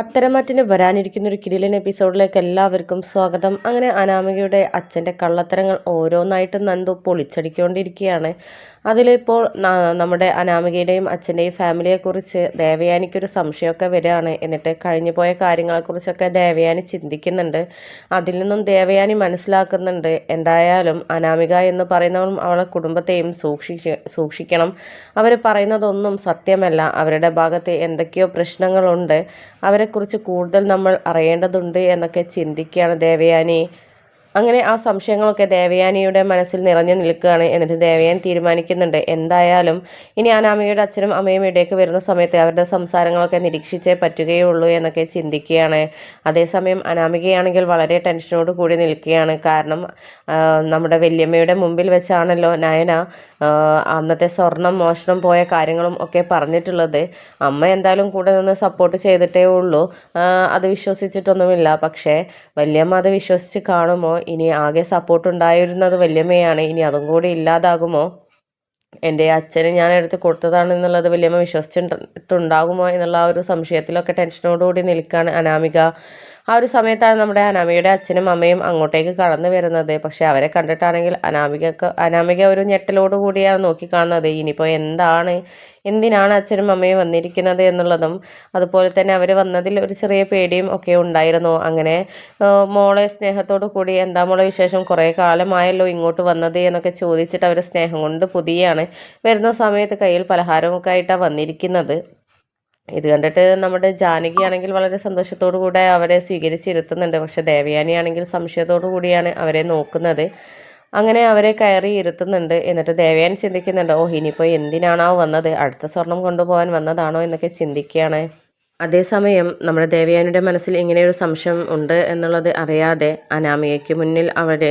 പത്തരമാറ്റിന് വരാനിരിക്കുന്ന ഒരു കിടിലൻ എപ്പിസോഡിലേക്ക് എല്ലാവർക്കും സ്വാഗതം. അങ്ങനെ അനാമികയുടെ അച്ഛന്റെ കള്ളത്തരങ്ങൾ ഓരോന്നായിട്ട് നന്ദു പൊളിച്ചടിക്കൊണ്ടിരിക്കുകയാണ്. അതിലിപ്പോൾ നമ്മുടെ അനാമികയുടെയും അച്ഛന്റെയും ഫാമിലിയെക്കുറിച്ച് ദേവയാനിക്കൊരു സംശയമൊക്കെ വരികയാണ്. എന്നിട്ട് കഴിഞ്ഞു പോയ കാര്യങ്ങളെക്കുറിച്ചൊക്കെ ദേവയാനി ചിന്തിക്കുന്നുണ്ട്. അതിൽ നിന്നും ദേവയാനി മനസ്സിലാക്കുന്നുണ്ട്. എന്തായാലും അനാമിക എന്ന് പറയുന്നവരും അവളെ കുടുംബത്തെയും സൂക്ഷിച്ച് സൂക്ഷിക്കണം. അവർ പറയുന്നതൊന്നും സത്യമല്ല. അവരുടെ ഭാഗത്ത് എന്തൊക്കെയോ പ്രശ്നങ്ങളുണ്ട്. അവരെക്കുറിച്ച് കൂടുതൽ നമ്മൾ അറിയേണ്ടതുണ്ട് എന്നൊക്കെ ചിന്തിക്കുകയാണ് ദേവയാനി. അങ്ങനെ ആ സംശയങ്ങളൊക്കെ ദേവയാനിയുടെ മനസ്സിൽ നിറഞ്ഞു നിൽക്കുകയാണ് എന്നിട്ട് ദേവയാൻ തീരുമാനിക്കുന്നുണ്ട്. എന്തായാലും ഇനി അനാമികയുടെ അച്ഛനും അമ്മയും ഇടയ്ക്ക് വരുന്ന സമയത്ത് അവരുടെ സംസാരങ്ങളൊക്കെ നിരീക്ഷിച്ചേ പറ്റുകയുള്ളൂ എന്നൊക്കെ ചിന്തിക്കുകയാണ്. അതേസമയം അനാമികയാണെങ്കിൽ വളരെ ടെൻഷനോട് കൂടി നിൽക്കുകയാണ്. കാരണം നമ്മുടെ വല്യമ്മയുടെ മുമ്പിൽ വെച്ചാണല്ലോ നയന അന്നത്തെ സ്വർണം മോഷണം പോയ കാര്യങ്ങളും ഒക്കെ പറഞ്ഞിട്ടുള്ളത്. അമ്മ എന്തായാലും കൂടെ നിന്ന് സപ്പോർട്ട് ചെയ്തിട്ടേ ഉള്ളൂ. അത് വിശ്വസിച്ചിട്ടൊന്നുമില്ല. പക്ഷേ വല്യമ്മ അത് വിശ്വസിച്ച് കാണുമോ ഇനി ആകെ സപ്പോർട്ട് ഉണ്ടായിരുന്നത് വല്യമ്മയാണ്. ഇനി അതും കൂടി ഇല്ലാതാകുമോ? എന്റെ അച്ഛന് ഞാൻ എടുത്ത് കൊടുത്തതാണെന്നുള്ളത് വല്യമ്മ വിശ്വസിച്ചിട്ടുണ്ടാകുമോ എന്നുള്ള ആ ഒരു സംശയത്തിലൊക്കെ ടെൻഷനോടുകൂടി നിൽക്കുകയാണ് അനാമിക. ആ ഒരു സമയത്താണ് നമ്മുടെ അനാമികയുടെ അച്ഛനും അമ്മയും അങ്ങോട്ടേക്ക് കടന്നു വരുന്നത്. പക്ഷേ അവരെ കണ്ടിട്ടാണെങ്കിൽ അനാമികക്ക് അനാമിക ഒരു ഞെട്ടലോട് കൂടിയാണ് നോക്കിക്കാണുന്നത്. ഇനിയിപ്പോൾ എന്താണ് എന്തിനാണ് അച്ഛനും അമ്മയും വന്നിരിക്കുന്നത് എന്നുള്ളതും അതുപോലെ തന്നെ അവർ വന്നതിൽ ഒരു ചെറിയ പേടിയും ഒക്കെ ഉണ്ടായിരുന്നു. അങ്ങനെ മോളെ സ്നേഹത്തോടു കൂടി എന്താ മോളെ വിശേഷം? കുറേ കാലമായല്ലോ ഇങ്ങോട്ട് വന്നത് എന്നൊക്കെ ചോദിച്ചിട്ട് അവർ സ്നേഹം കൊണ്ട് പുതിയാണ്. വരുന്ന സമയത്ത് കയ്യിൽ പലഹാരമൊക്കെ ആയിട്ടാണ് വന്നിരിക്കുന്നത്. ഇത് കണ്ടിട്ട് നമ്മുടെ ജാനകി ആണെങ്കിൽ വളരെ സന്തോഷത്തോടു കൂടെ അവരെ സ്വീകരിച്ചിരുത്തുന്നുണ്ട്. പക്ഷെ ദേവയാനി ആണെങ്കിൽ സംശയത്തോടു കൂടിയാണ് അവരെ നോക്കുന്നത്. അങ്ങനെ അവരെ കയറി ഇരുത്തുന്നുണ്ട്. എന്നിട്ട് ദേവയൻ ചിന്തിക്കുന്നുണ്ട് ഓ ഇനിയിപ്പോൾ എന്തിനാണോ വന്നത്? അടുത്ത സ്വർണം കൊണ്ടുപോകാൻ വന്നതാണോ? എന്നൊക്കെ ചിന്തിക്കുകയാണ്. അതേസമയം നമ്മുടെ ദേവയാനിയുടെ മനസ്സിൽ ഇങ്ങനെയൊരു സംശയം ഉണ്ട് എന്നുള്ളത് അറിയാതെ അനാമയ്ക്ക് മുന്നിൽ അവർ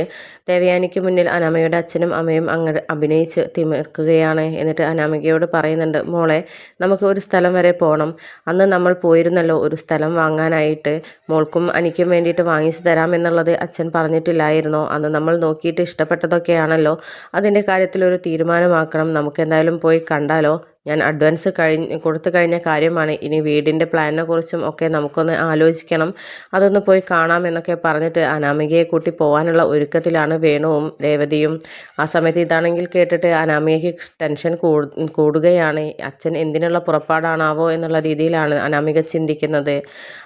ദേവയാനിക്ക് മുന്നിൽ അനാമയുടെ അച്ഛനും അമ്മയും അങ്ങ് അഭിനയിച്ച് തിമിർക്കുകയാണ് എന്നിട്ട് അനാമികയോട് പറയുന്നുണ്ട് മോളെ നമുക്ക് ഒരു സ്ഥലം വരെ പോകണം അന്ന് നമ്മൾ പോയിരുന്നല്ലോ ഒരു സ്ഥലം വാങ്ങാനായിട്ട്. മോൾക്കും അനിക്കും വേണ്ടിയിട്ട് വാങ്ങിച്ചു തരാമെന്നുള്ളത് അച്ഛൻ പറഞ്ഞിട്ടില്ലായിരുന്നോ? അന്ന് നമ്മൾ നോക്കിയിട്ട് ഇഷ്ടപ്പെട്ടതൊക്കെയാണല്ലോ. അതിന്റെ കാര്യത്തിൽ ഒരു തീരുമാനമാക്കണം. നമുക്ക് എന്തായാലും പോയി കണ്ടാലോ? ഞാൻ അഡ്വാൻസ് കഴിഞ്ഞ് കൊടുത്തു കഴിഞ്ഞ കാര്യമാണ്. ഇനി വീടിന്റെ പ്ലാനിനെ കുറിച്ചും ഒക്കെ നമുക്കൊന്ന് ആലോചിക്കണം. അതൊന്ന് പോയി കാണാം എന്നൊക്കെ പറഞ്ഞിട്ട് അനാമികയെ കൂട്ടി പോകാനുള്ള ഒരുക്കത്തിലാണ് വേണുവും രേവതിയും. ആ സമയത്ത് ഇതാണെങ്കിൽ കേട്ടിട്ട് അനാമികയ്ക്ക് ടെൻഷൻ കൂടുകയാണ്. അച്ഛൻ എന്തിനുള്ള പുറപ്പാടാണാവോ എന്നുള്ള രീതിയിലാണ് അനാമിക ചിന്തിക്കുന്നത്.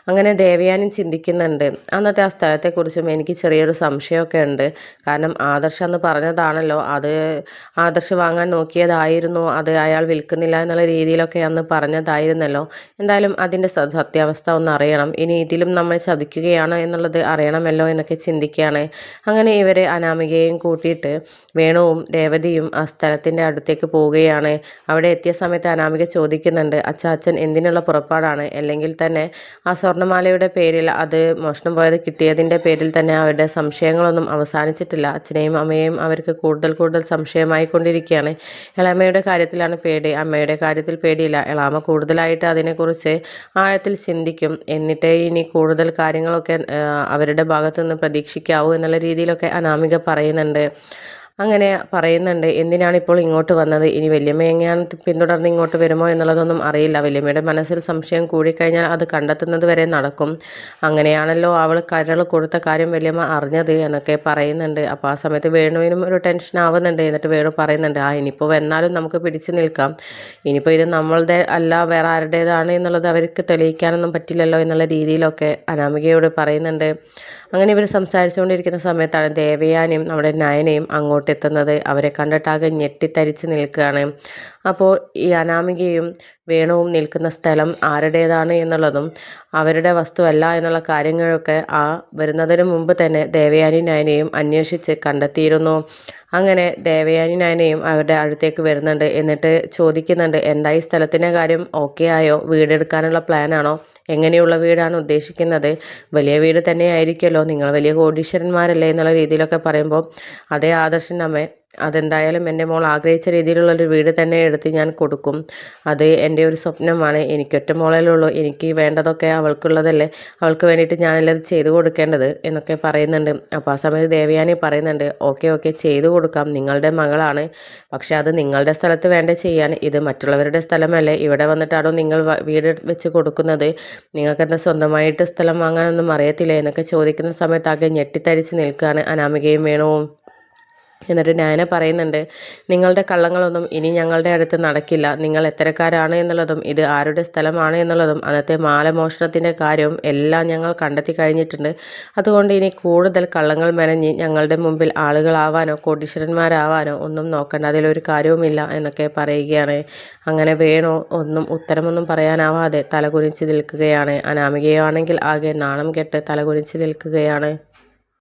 അങ്ങനെ ദേവയാനും ചിന്തിക്കുന്നുണ്ട്. അന്നത്തെ ആ സ്ഥലത്തെക്കുറിച്ചും എനിക്ക് ചെറിയൊരു സംശയമൊക്കെ ഉണ്ട്. കാരണം ആദർശം എന്ന് പറഞ്ഞതാണല്ലോ. അത് ആദർശ് വാങ്ങാൻ നോക്കിയതായിരുന്നു. അത് അയാൾ വിൽക്കുന്ന പറ്റുന്നില്ല എന്നുള്ള രീതിയിലൊക്കെ അന്ന് പറഞ്ഞതായിരുന്നല്ലോ. എന്തായാലും അതിന്റെ സത്യാവസ്ഥ ഒന്ന് അറിയണം. ഇനി ഇതിലും നമ്മൾ ചതിക്കുകയാണോ എന്നുള്ളത് അറിയണമല്ലോ എന്നൊക്കെ ചിന്തിക്കുകയാണ്. അങ്ങനെ ഇവരെ അനാമികയും കൂട്ടിയിട്ട് വേണുവും രേവതിയും ആ സ്ഥലത്തിന്റെ അടുത്തേക്ക് പോവുകയാണ്. അവിടെ എത്തിയ സമയത്ത് അനാമിക ചോദിക്കുന്നുണ്ട് അച്ചാച്ചൻ എന്തിനുള്ള പുറപ്പാടാണ്? അല്ലെങ്കിൽ തന്നെ ആ സ്വർണമാലയുടെ പേരിൽ അത് മോഷണം പോയത് കിട്ടിയതിന്റെ പേരിൽ തന്നെ അവരുടെ സംശയങ്ങളൊന്നും അവസാനിച്ചിട്ടില്ല. അച്ഛനെയും അമ്മയെയും അവർക്ക് കൂടുതൽ കൂടുതൽ സംശയമായിക്കൊണ്ടിരിക്കുകയാണ് ഇളമയുടെ കാര്യത്തിലാണ് പേടി. അമ്മ അമ്മയുടെ കാര്യത്തിൽ പേടിയില്ല. എളാമ കൂടുതലായിട്ട് അതിനെക്കുറിച്ച് ആഴത്തിൽ ചിന്തിക്കും. എന്നിട്ടേ ഇനി കൂടുതൽ കാര്യങ്ങളൊക്കെ അവരുടെ ഭാഗത്തു നിന്ന് പ്രതീക്ഷിക്കാവൂ എന്നുള്ള രീതിയിലൊക്കെ അനാമിക പറയുന്നുണ്ട്. അങ്ങനെ പറയുന്നുണ്ട്. എന്തിനാണ് ഇപ്പോൾ ഇങ്ങോട്ട് വന്നത്? ഇനി വല്യമ്മ എങ്ങനെയാണ് പിന്തുടർന്ന് ഇങ്ങോട്ട് വരുമോ എന്നുള്ളതൊന്നും അറിയില്ല. വല്യമ്മയുടെ മനസ്സിൽ സംശയം കൂടിക്കഴിഞ്ഞാൽ അത് കണ്ടെത്തുന്നത് വരെ നടക്കും. അങ്ങനെയാണല്ലോ അവൾ കരൾ കൊടുത്ത കാര്യം വല്യമ്മ അറിഞ്ഞത് എന്നൊക്കെ പറയുന്നുണ്ട്. അപ്പോൾ ആ സമയത്ത് വേണുവിനും ഒരു ടെൻഷൻ ആവുന്നുണ്ട്. എന്നിട്ട് വേണു പറയുന്നുണ്ട് ആ ഇനിയിപ്പോൾ വന്നാലും നമുക്ക് പിടിച്ചു നിൽക്കാം. ഇനിയിപ്പോൾ ഇത് നമ്മളുടെ അല്ല വേറെ ആരുടേതാണ് എന്നുള്ളത് അവർക്ക് തെളിയിക്കാനൊന്നും പറ്റില്ലല്ലോ എന്നുള്ള രീതിയിലൊക്കെ അനാമികയോട് പറയുന്നുണ്ട്. അങ്ങനെ ഇവർ സംസാരിച്ചുകൊണ്ടിരിക്കുന്ന സമയത്താണ് ദേവയാനയും നമ്മുടെ നയനയും അങ്ങോട്ടെത്തുന്നത് അവരെ കണ്ടിട്ടാകെ ഞെട്ടിത്തരിച്ച് നിൽക്കുകയാണ്. അപ്പോൾ ഈ അനാമികയും വേണുവും നിൽക്കുന്ന സ്ഥലം ആരുടേതാണ് എന്നുള്ളതും അവരുടെ വസ്തുവല്ല എന്നുള്ള കാര്യങ്ങളൊക്കെ ആ വരുന്നതിന് മുമ്പ് തന്നെ ദേവയാനി നയനയും അന്വേഷിച്ച് കണ്ടെത്തിയിരുന്നു. അങ്ങനെ ദേവയാനി നയനയും അവരുടെ അടുത്തേക്ക് വരുന്നുണ്ട്. എന്നിട്ട് ചോദിക്കുന്നുണ്ട് എന്തായി സ്ഥലത്തിന്റെ കാര്യം? ഓക്കെ ആയോ? വീടെടുക്കാനുള്ള പ്ലാനാണോ? എങ്ങനെയുള്ള വീടാണ് ഉദ്ദേശിക്കുന്നത്? വലിയ വീട് തന്നെ ആയിരിക്കുമല്ലോ നിങ്ങൾ വലിയ കോടീശ്വരന്മാരല്ലേ എന്നുള്ള രീതിയിലൊക്കെ പറയുമ്പോൾ അതേ ആദർശൻ അമ്മ അതെന്തായാലും എന്റെ മോൾ ആഗ്രഹിച്ച രീതിയിലുള്ളൊരു വീട് തന്നെ എടുത്ത് ഞാൻ കൊടുക്കും. അത് എന്റെ ഒരു സ്വപ്നമാണ്. എനിക്കൊറ്റ മോളേലുള്ളൂ എനിക്ക് വേണ്ടതൊക്കെ അവൾക്കുള്ളതല്ലേ. അവൾക്ക് വേണ്ടിയിട്ട് ഞാനല്ലത് ചെയ്തു കൊടുക്കേണ്ടത് എന്നൊക്കെ പറയുന്നുണ്ട്. അപ്പോൾ ആ സമയത്ത് ദേവയാനി പറയുന്നുണ്ട് ഓക്കെ ഓക്കെ ചെയ്തു കൊടുക്കാം. നിങ്ങളുടെ മകളാണ്. പക്ഷേ അത് നിങ്ങളുടെ സ്ഥലത്ത് വേണ്ട ചെയ്യാൻ. ഇത് മറ്റുള്ളവരുടെ സ്ഥലമല്ലേ. ഇവിടെ വന്നിട്ടാണോ നിങ്ങൾ വീട് വെച്ച് കൊടുക്കുന്നത്? നിങ്ങൾക്കെന്താ സ്വന്തമായിട്ട് സ്ഥലം വാങ്ങാനൊന്നും അറിയത്തില്ല? എന്നൊക്കെ ചോദിക്കുന്ന സമയത്ത് ആകെ ഞെട്ടിത്തരിച്ച് നിൽക്കുകയാണ് അനാമികയും വേണവും. എന്നിട്ട് നയന പറയുന്നുണ്ട് നിങ്ങളുടെ കള്ളങ്ങളൊന്നും ഇനി ഞങ്ങളുടെ അടുത്ത് നടക്കില്ല. നിങ്ങൾ എത്തരക്കാരാണ് എന്നുള്ളതും ഇത് ആരുടെ സ്ഥലമാണ് എന്നുള്ളതും അന്നത്തെ മാലമോഷണത്തിന്റെ കാര്യവും എല്ലാം ഞങ്ങൾ കണ്ടെത്തി കഴിഞ്ഞിട്ടുണ്ട്. അതുകൊണ്ട് ഇനി കൂടുതൽ കള്ളങ്ങൾ മെനഞ്ഞ് ഞങ്ങളുടെ മുമ്പിൽ ആളുകളാവാനോ കോടീശ്വരന്മാരാവാനോ ഒന്നും നോക്കണ്ട. അതിലൊരു കാര്യവുമില്ല എന്നൊക്കെ പറയുകയാണ്. അങ്ങനെ വേണോ? ഒന്നും ഉത്തരമൊന്നും പറയാനാവാതെ തലകുനിച്ച് നിൽക്കുകയാണ്. അനാമികയാണെങ്കിൽ ആകെ നാണം കെട്ട് തലകുനിച്ച് നിൽക്കുകയാണ്.